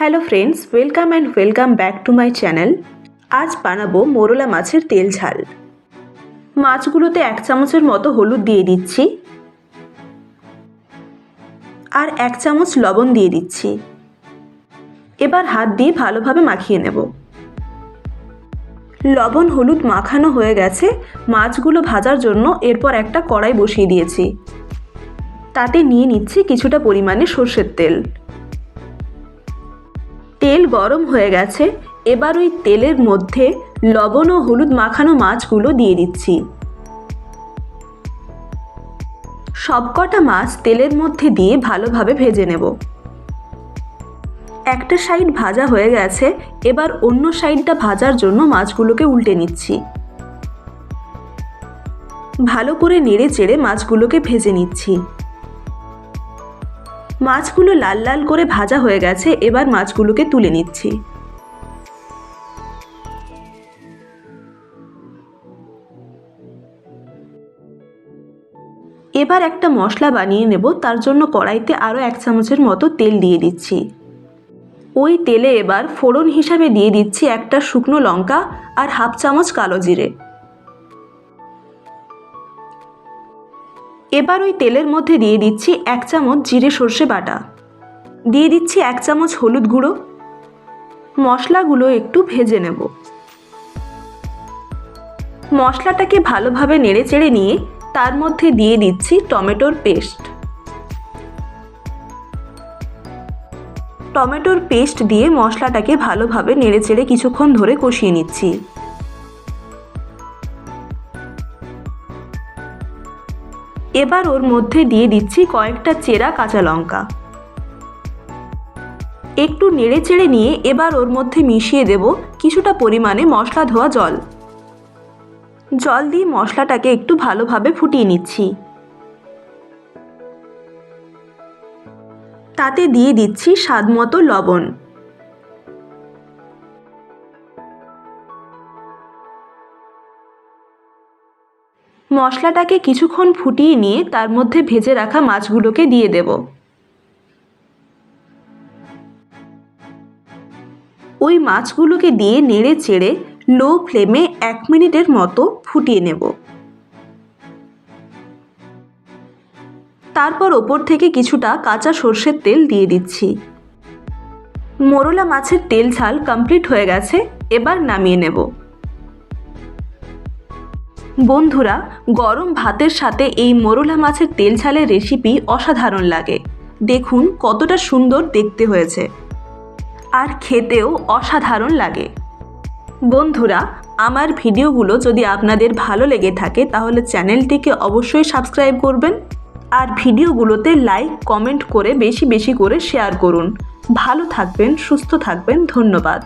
Hello friends welcome and welcome back to my channel আজ বানাবো মোরলা মাছের তেল ঝাল। মাছগুলোতে এক চামচের মতো হলুদ দিয়ে দিচ্ছি। আর এক চামচ লবণ দিয়ে দিচ্ছি। এবার হাত দিয়ে ভালোভাবে মাখিয়ে নেব। লবণ হলুদ মাখানো হয়ে গেছে, মাছগুলো ভাজার জন্য এরপর একটা কড়াই বসিয়ে দিয়েছি। তাতে নিয়ে নিচ্ছি কিছুটা পরিমাণে সর্ষের তেল। তেল গরম হয়ে গেছে, এবার ওই তেলের মধ্যে লবণ ও হলুদ মাখানো মাছগুলো দিয়ে দিচ্ছি। সবকটা মাছ তেলের মধ্যে দিয়ে ভালোভাবে ভেজে নেব। একটা সাইড ভাজা হয়ে গেছে, এবার অন্য সাইডটা ভাজার জন্য মাছগুলোকে উল্টে নিচ্ছি। ভালো করে নেড়ে চেড়ে মাছগুলোকে ভেজে নিচ্ছি। মাছগুলো লাল লাল করে ভাজা হয়ে গেছে, এবার মাছগুলোকে তুলে নিচ্ছি। এবার একটা মশলা বানিয়ে নেব, তার জন্য কড়াইতে আরও এক চামচের মতো তেল দিয়ে দিচ্ছি। ওই তেলে এবার ফোড়ন হিসাবে দিয়ে দিচ্ছি একটা শুকনো লঙ্কা আর হাফ চামচ কালো জিরে। এবার ওই তেলের মধ্যে দিয়ে দিচ্ছি এক চামচ জিরে সর্ষে বাটা। দিয়ে দিচ্ছি এক চামচ হলুদ গুঁড়ো। মশলাগুলো একটু ভেজে নেব। মশলাটাকে ভালোভাবে নেড়ে চেড়ে নিয়ে তার মধ্যে দিয়ে দিচ্ছি টমেটোর পেস্ট। টমেটোর পেস্ট দিয়ে মশলাটাকে ভালোভাবে নেড়ে চেড়ে কিছুক্ষণ ধরে কষিয়ে নিচ্ছি। এবার ওর মধ্যে দিয়ে দিচ্ছি কয়েকটা চেরা কাঁচা লঙ্কা। একটু নেড়ে চেড়ে নিয়ে এবার ওর মধ্যে মিশিয়ে দেব কিছুটা পরিমাণে মশলা ধোয়া জল। জল দিয়ে মশলাটাকে একটু ভালোভাবে ফুটিয়ে নিচ্ছি। তাতে দিয়ে দিচ্ছি স্বাদ মতো লবণ। মশলাটাকে কিছুক্ষণ ফুটিয়ে নিয়ে তার মধ্যে ভেজে রাখা মাছগুলোকে দিয়ে দেব। ওই মাছগুলোকে দিয়ে নেড়ে চেড়ে লো ফ্লেমে এক মিনিটের মতো ফুটিয়ে নেব। তারপর ওপর থেকে কিছুটা কাঁচা সর্ষের তেল দিয়ে দিচ্ছি। মোরলা মাছের তেল ঝাল কমপ্লিট হয়ে গেছে, এবার নামিয়ে নেব। বন্ধুরা, গরম ভাতের সাথে এই মোরলা মাছের তেল ঝালের রেসিপি অসাধারণ লাগে। দেখুন কতটা সুন্দর দেখতে হয়েছে। আর খেতেও অসাধারণ লাগে। বন্ধুরা, আমার ভিডিওগুলো যদি আপনাদের ভালো লেগে থাকে, তাহলে চ্যানেলটিকে অবশ্যই সাবস্ক্রাইব করবেন। আর ভিডিওগুলোতে লাইক, কমেন্ট করে বেশি বেশি করে শেয়ার করুন। ভালো থাকবেন, সুস্থ থাকবেন, ধন্যবাদ।